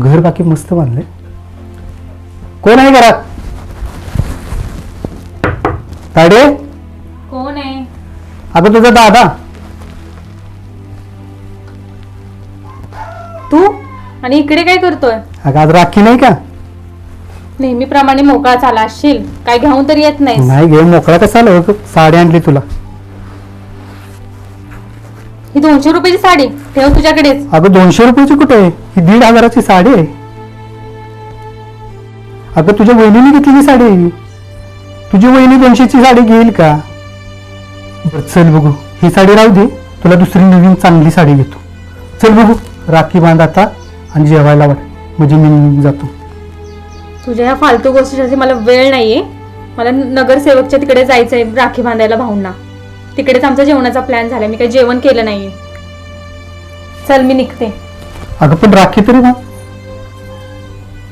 घर बाकी मस्त बांधलंय. कोण आहे घरात? ताडे? कोण आहे? अगं तुझा दादा. तू? आणि इकडे काय करतोय? अगं आज राखी नाही का? नेहमीप्रमाणे मोकळा चाला असशील. काय घेऊन तर येत नाही नाही घे मोकळा कसा आला? साडी आणली तुला. ही दोनशे रुपयाची साडी ठेव तुझ्याकडेच. अगं दोनशे रुपयाची कुठे आहे? ही दीड हजाराची साडी आहे. अगं तुझ्या वहिनीने घेतलेली साडी आहे ही. तुझी वहिनी दोनशेची साडी घेईल का? बरं चल बघू. ही साडी राहू दे. तुला दुसरी नवीन चांगली साडी घेतो. चल बघू. राखी बांध आता आणि जेवायला वाट म्हणजे मी जातो. तुझ्या ह्या फालतू गोष्टीसाठी मला वेळ नाहीये. मला नगरसेवकच्या तिकडे जायचंय राखी बांधायला भाऊंना. तिकडेच आमचा जेवणाचा प्लॅन झालाय मी काही जेवण केलं नाहीये. चल मी निघते. अगं पण राखी तरी ना.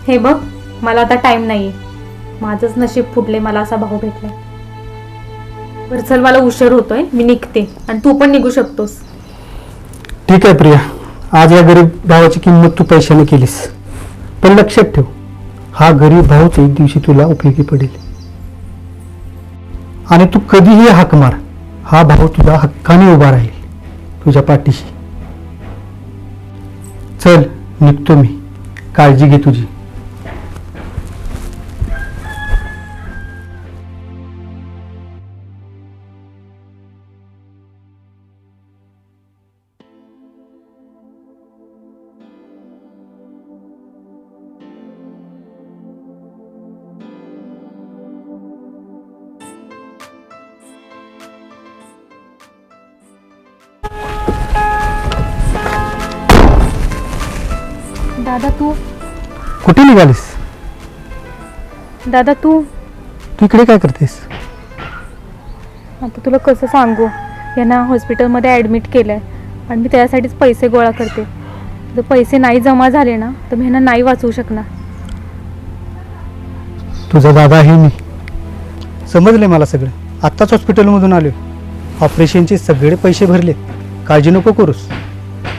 हे बघ मला आता टाइम नाहीये. माझंच नशीब फुटले मला असा भाऊ भेटलाय. बरं चल मला उशीर होतोय. मी निघते. आणि तू पण निघू शकतोस. ठीक आहे प्रिया. आज या गरीब भावाची किंमत तू पैशाने केलीस. पण लक्षात ठेव हा गरीब भाऊच एक दिवशी तुला उपयोगी पडेल. आणि तू कधीही हाक मार. हा भाऊ तुझा हक्काने उभा राहील तुझ्या पाठीशी. चल निघतो मी. काळजी घे तुझी. दादा तू? कुठे निघालीस? दादा तू? तू इकडे काय करतेस? आता तुला कसं सांगू? यांना हॉस्पिटलमध्ये ॲडमिट केलं आहे आणि मी त्यासाठीच पैसे गोळा करते. जर पैसे नाही जमा झाले ना तर मी ह्यांना नाही वाचवू शकणार. तुझा दादा आहे मी. समजले मला सगळं. आत्ताच हॉस्पिटलमधून आलो ऑपरेशनचे सगळे पैसे भरले. काळजी नको करूस.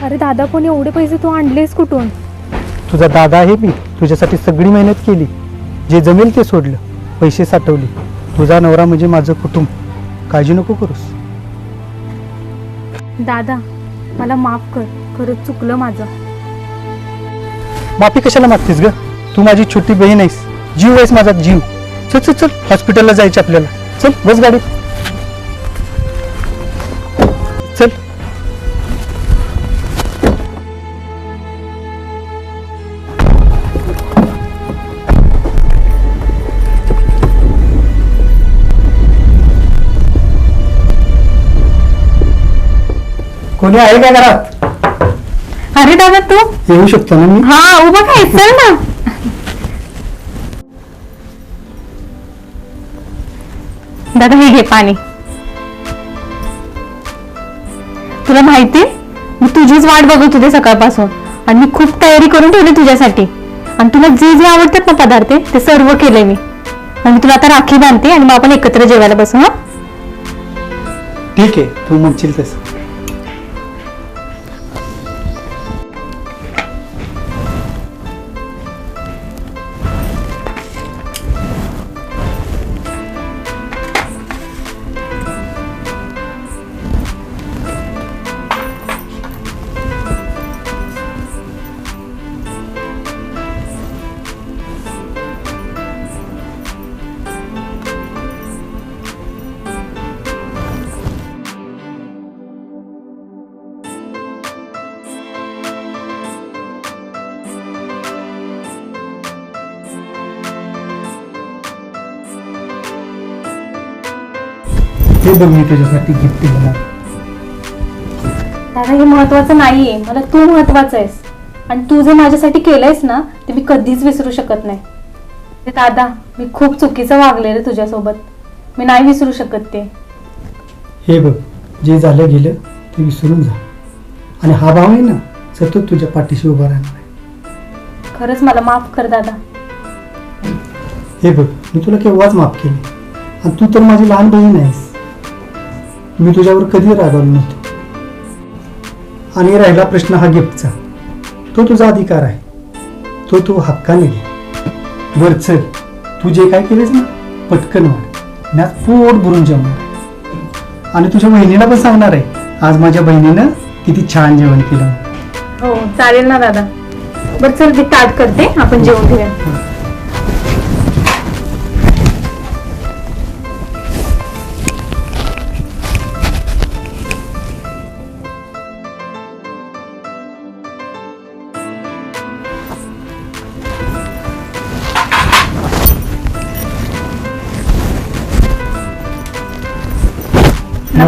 अरे दादा पण एवढे पैसे तू आणलेस कुठून? तुझा दादा आहे मी. तुझ्यासाठी सगळी मेहनत केली. जे जमेल ते सोडलं. पैसे साठवले. तुझा नवरा म्हणजे माझं कुटुंब. काळजी नको करूस. दादा मला माफ कर. खरंच चुकलं माझं. माफी कशाला मागतेस ग? तू माझी छोटी बहीण आहेस. जीव आहेस माझा जीव. चल चल चल. हॉस्पिटलला जायचं आपल्याला. चल बस गाडीत. चल. कोणी आहे का घरात? अरे दादा तू? येऊ शकतो ना मी? हा उभा काय? चल ना. दादा हे घे पाणी. तुला माहिती मी तुझीच वाट बघत होते सकाळपासून. आणि मी खूप तयारी करून ठेवली तुझ्यासाठी. आणि तुला जे जे आवडतात ना पदार्थ ते सर्व केले मी. आणि मी तुला आता राखी बांधते आणि मग आपण एकत्र जेवायला बसू हा? ठीक आहे तू म्हणशील तसं. हे बघ मी तुझ्यासाठी गिफ्ट दिलं दादा हे महत्वाचं नाहीये. मला तू महत्वाचं आहेस. आणि तू जे माझ्यासाठी केलंयस ना ते मी कधीच विसरू शकत नाही. ते दादा मी खूप चुकीचं वागले रे तुझ्यासोबत. मी नाही विसरू शकत ते. हे बघ जे झालं गेलं ते विसरून जा. आणि हा भाव आहे ना सतत तुझ्या पाठीशी उभा राहणार आहे. खरंच मला माफ कर दादा. हे बघ मी तुला केव्हाच माफ केले आणि तू तर माझी लहान बहीण आहेस. मी तुझ्यावर कधी रागवलो नव्हतो. आणि राहिला प्रश्न हा गिफ्टचा. तो तुझा अधिकार आहे. तो तू हक्काने घे. वर चल. तू जे काय केलेस ना पटकन वाढ. मी आज पोट भरून जेवणार आणि तुझ्या बहिणीला पण सांगणार आहे. आज माझ्या बहिणीनं किती छान जेवण केलं. हो चालेल ना दादा. बरं चल मी ताट करते. आपण जेवण घेऊया.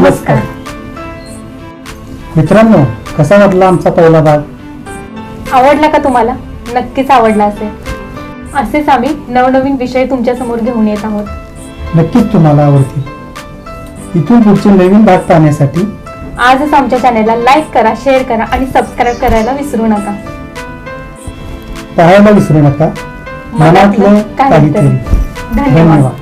नमस्कार. मित्रांनो कसा वाटला आमचा पहिला भाग? आवडला का तुम्हाला? नक्कीच आवडला असेल. असेच आम्ही नवनवीन विषय तुमच्यासमोर घेऊन येत आहोत. नक्कीच तुम्हाला आवडतील. इथून पुढचे नवीन भाग पाहण्यासाठी आजच आमच्या चॅनलला लाईक करा शेअर करा आणि सबस्क्राईब करायला विसरू नका. पाहायला विसरू नका. मनातलं काहीतरी. धन्यवाद.